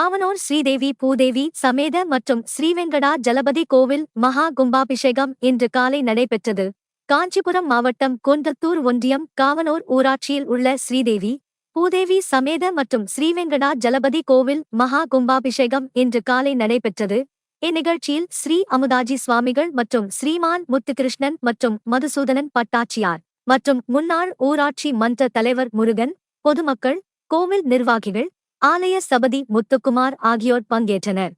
காவனூர் ஸ்ரீதேவி பூதேவி சமேத மற்றும் ஸ்ரீவெங்கடா ஜலபதி கோவில் மகா கும்பாபிஷேகம் இன்று காலை நடைபெற்றது. காஞ்சிபுரம் மாவட்டம் கொண்டத்தூர் ஒன்றியம் காவனூர் ஊராட்சியில் உள்ள ஸ்ரீதேவி பூதேவி சமேத மற்றும் ஸ்ரீவெங்கடா ஜலபதி கோவில் மகா கும்பாபிஷேகம் இன்று காலை நடைபெற்றது. இந்நிகழ்ச்சியில் ஸ்ரீ அமுதாஜி சுவாமிகள் மற்றும் ஸ்ரீமான் முத்துகிருஷ்ணன் மற்றும் மதுசூதனன் பட்டாச்சியார் மற்றும் முன்னாள் ஊராட்சி மன்ற தலைவர் முருகன் பொதுமக்கள் கோவில் நிர்வாகிகள் ஆலய சபதி முத்துக்குமார் ஆகியோர் பங்கேற்றனர்.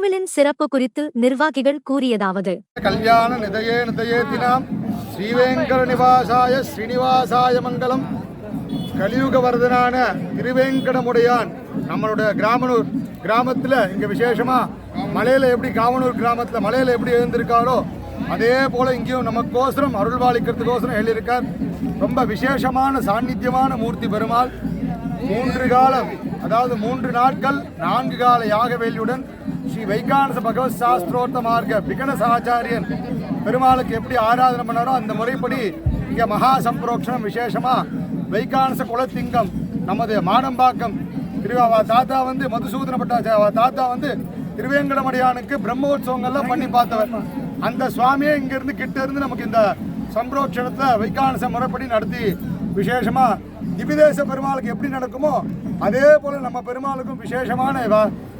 கோவிலின் சிறப்பு குறித்து நிர்வாகிகள் கூறியதாவது. கல்யாண நிதயே நிதயேத்தினாம். ஸ்ரீவேங்கட நிவாசாய ஸ்ரீனிவாசாய மங்கலம். கலியுக வரதனான திருவேங்கடமுடையான் நம்மளுடைய கிராமனூர் கிராமத்தில் இங்கே விசேஷமாக மலையில் எப்படி காமனூர் கிராமத்தில் மலையில் எப்படி எழுந்திருக்காரோ அதே போல் இங்கேயும் நமக்கோசரம் அருள்வாளிக்கிறதுக்கோசரம் எழுதியிருக்கார். ரொம்ப விசேஷமான சாநித்தியமான மூர்த்தி பெருமாள். மூன்று காலம் அதாவது மூன்று நாட்கள் நான்கு கால யாகவேலியுடன் ஸ்ரீ வைகானச பகவத் சாஸ்திரோர்த்த மார்க்க விகனச ஆச்சாரியன் பெருமாளுக்கு எப்படி ஆராதனை பண்ணாரோ அந்த முறைப்படி இங்கே மகா சம்பிரோக்ஷணம் விசேஷமா வைகானச குலத்திங்கம் நமது மாடம்பாக்கம் திரு தாத்தா வந்து மதுசூதன பட்டாச்சாரிய தாத்தா வந்து திருவேங்கடமடியானுக்கு பிரம்மோற்சவங்கள்லாம் பண்ணி பார்த்தவர். அந்த சுவாமியே இங்கிருந்து கிட்ட இருந்து நமக்கு இந்த சம்பிரோட்சணத்தை வைகானச முறைப்படி நடத்தி விசேஷமா திவிதேச பெருமாளுக்கு எப்படி நடக்குமோ அதே போல் நம்ம பெருமாளுக்கும் விசேஷமான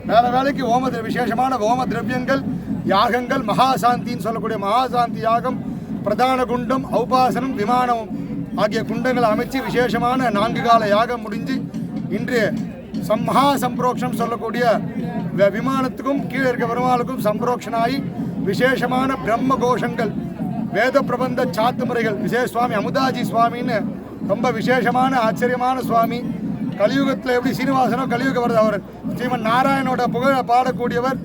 வேற வேலை வேலைக்கு ஓம திர- விசேஷமான ஓம திரவியங்கள் யாகங்கள் மகாசாந்தின்னு சொல்லக்கூடிய மகாசாந்தி யாகம் பிரதான குண்டம் ஔபாசனம் விமானம் ஆகிய குண்டங்களை அமைச்சு விசேஷமான நான்கு கால யாகம் முடிஞ்சு இன்று சம்ஹா சம்பரோக்ஷம் சொல்லக்கூடிய விமானத்துக்கும் கீழே இருக்க பெருமாளுக்கும் சம்பரோக்ஷனாகி விசேஷமான பிரம்ம கோஷங்கள் வேத பிரபந்த சாத்து முறைகள் விசேஷ சுவாமி அமுதாஜி சுவாமின்னு ரொம்ப விசேஷமான ஆச்சரியமான சுவாமி. கலியுகத்தில் எப்படி சீனிவாசனோ கலியுக வருது. அவர் ஸ்ரீமன் நாராயணோட புகழை பாடக்கூடியவர்.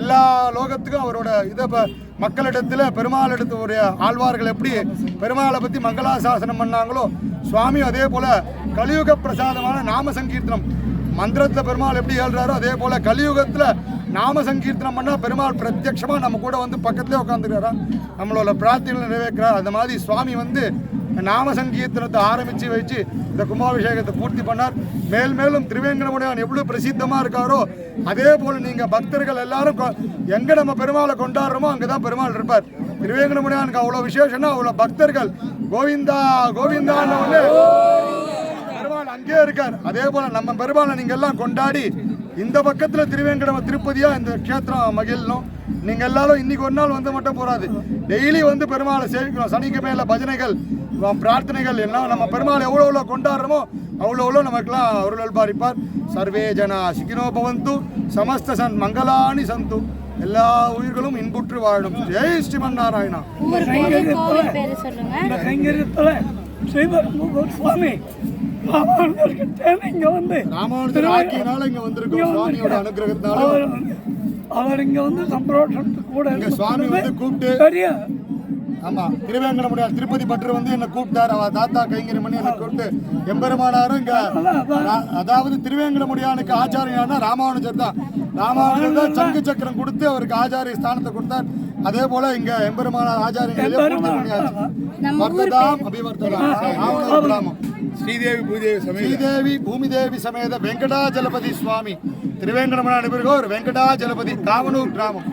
எல்லா லோகத்துக்கும் அவரோட இதை இப்போ மக்களிடத்தில் பெருமாள் ஒரு ஆழ்வார்கள் எப்படி பெருமாளை பற்றி மங்களாசாசனம் பண்ணாங்களோ சுவாமி அதே போல் கலியுக பிரசாதமான நாம சங்கீர்த்தனம். மந்திரத்தில் பெருமாள் எப்படி ஏழ்றாரோ அதே போல் கலியுகத்தில் நாம சங்கீர்த்தனம் பண்ணால் பெருமாள் பிரத்யட்சமாக நம்ம கூட வந்து பக்கத்துலேயே உட்காந்துக்கிறாரா நம்மளோட பிரார்த்தனை நிறைவேற்கிறார் அந்த மாதிரி சுவாமி வந்து நாம சங்கீர்த்தனத்தை ஆரம்பித்து வச்சு இந்த கும்பாபிஷேகத்தை பூர்த்தி பண்ணார். மேல் மேலும் திருவேங்கடமுடையான் எவ்வளோ பிரசித்தமாக இருக்காரோ அதே போல் நீங்கள் பக்தர்கள் எல்லாரும் கொ- நம்ம பெருமாளை கொண்டாடுறோமோ அங்கே தான் பெருமாள் இருப்பார். திருவேங்கடமுடையானுக்கு அவ்வளோ விசேஷம்னா அவ்வளோ பக்தர்கள். கோவிந்தா கோவிந்தான்னு உடனே பெருமாள் அங்கே இருக்கார். அதே போல் நம்ம பெருமாளை நீங்கள் எல்லாம் கொண்டாடி இந்த பக்கத்தில் திருவேங்கடம் திருப்பதியாக இந்த க்ஷேத்திரம் மகிழணும். நீங்கள் எல்லாரும் இன்னைக்கு ஒரு நாள் வந்து மட்டும் போகாது டெய்லி வந்து பெருமாளை சேவிக்கணும். சனிக்கிழமையில பஜனைகள் பிரார்த்தனைகள் எல்லாம் நம்ம பெருமாளை எவ்வளோ எவ்வளோ கொண்டாடுறோமோ அவ்வளோ எவ்வளோ நமக்கெல்லாம் அருள் பாரிப்பார் சர்வே ஜனா சிகினோ பவந்து சமஸ்த சன் மங்களானி சந்து. எல்லா உயிர்களும் இன்புற்று வாழும். ஜெய் ஸ்ரீமன் நாராயணா சுவாமி இங்கே வந்து ராமானுஜர் ஆக்கியனால இங்க வந்திருக்கோம் சுவாமியோட அனுகிரகத்தினால. அவர் இங்கே வந்து சம்பிரோஷத்துக்கு கூட சுவாமி வந்து கூப்பிட்டு ஆமா திருவேங்கடமுடியார் திருப்பதி பற்று வந்து என்ன கூப்பிட்டார். அவ தாத்தா கைங்கரியம் பண்ணி என்ன கூப்பிட்டு எம்பெருமானாரும் இங்க அதாவது திருவேங்கடமுடியானுக்கு ஆச்சாரியானா ராமானுஜர் தான். ராமானுஜர் தான் சங்கு சக்கரம் கொடுத்து அவருக்கு ஆச்சாரிய ஸ்தானத்தை கொடுத்தார். அதே போல இங்க எம்பெருமானார் கிராமம் ஸ்ரீதேவி பூதேவி ஸ்ரீதேவி பூமிதேவி சமேத வெங்கடாஜலபதி சுவாமி. திருவேங்கடமன நிபுர்கோர் வெங்கடாஜலபதி காவனூர் கிராமம்.